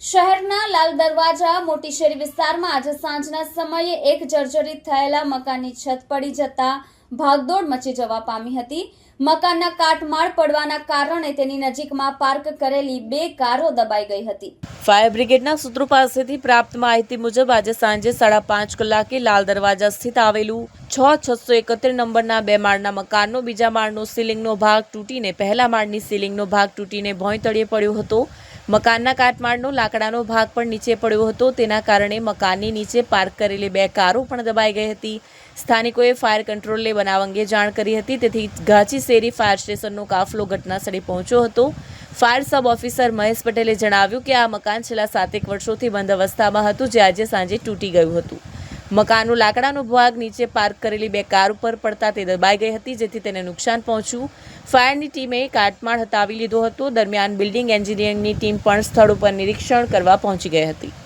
શહેરના લાલ દરવાજા મોટી શેરી વિસ્તારમાં આજે સાંજના સમયે એક જર્જરિત થયેલા મકાનની છત પડી જતા ભાગદોડ મચી જવા પામી હતી. મકાનના કાટમાળ પડવાના કારણે તેની નજીકમાં પાર્ક કરેલી બે કારો દબાઈ ગઈ હતી. ફાયર બ્રિગેડના સૂત્રો પાસેથી પ્રાપ્ત માહિતી મુજબ આજે સાંજે સાડા પાંચ કલાકે લાલ દરવાજા સ્થિત આવેલું છ છસો એકત્રીસ નંબરના બે માળના મકાનનો, બીજા માળનો સીલિંગનો ભાગ તૂટીને, પહેલા માળની સીલિંગનો ભાગ તૂટીને ભોંય તળિયે પડ્યો હતો. મકાનના કાટમાળનો લાકડાનો ભાગ પણ નીચે પડ્યો હતો. તેના કારણે મકાનની નીચે પાર્ક કરેલી બે કારો પણ દબાઈ ગઈ હતી. સ્થાનિકોએ ફાયર કંટ્રોલને બનાવ અંગે જાણ કરી હતી. તેથી ઘાચી શેરી ફાયર સ્ટેશનનો કાફલો ઘટનાસ્થળે પહોંચ્યો હતો. ફાયર સબ ઓફિસર મહેશ પટેલે જણાવ્યું કે આ મકાન છેલ્લા સાતેક વર્ષોથી બંધ અવસ્થામાં હતું, જે આજે સાંજે તૂટી ગયું હતું. મકાનનું લાકડાનો ભાગ નીચે પાર્ક કરેલી બે કાર ઉપર પડતા તે દબાઈ ગઈ હતી, જેથી તેને નુકસાન પહોંચ્યું. ફાયરની ટીમે કાટમાળ હટાવી લીધો હતો. દરમિયાન બિલ્ડિંગ એન્જિનિયરિંગની ટીમ પણ સ્થળ ઉપર નિરીક્ષણ કરવા પહોંચી ગઈ હતી.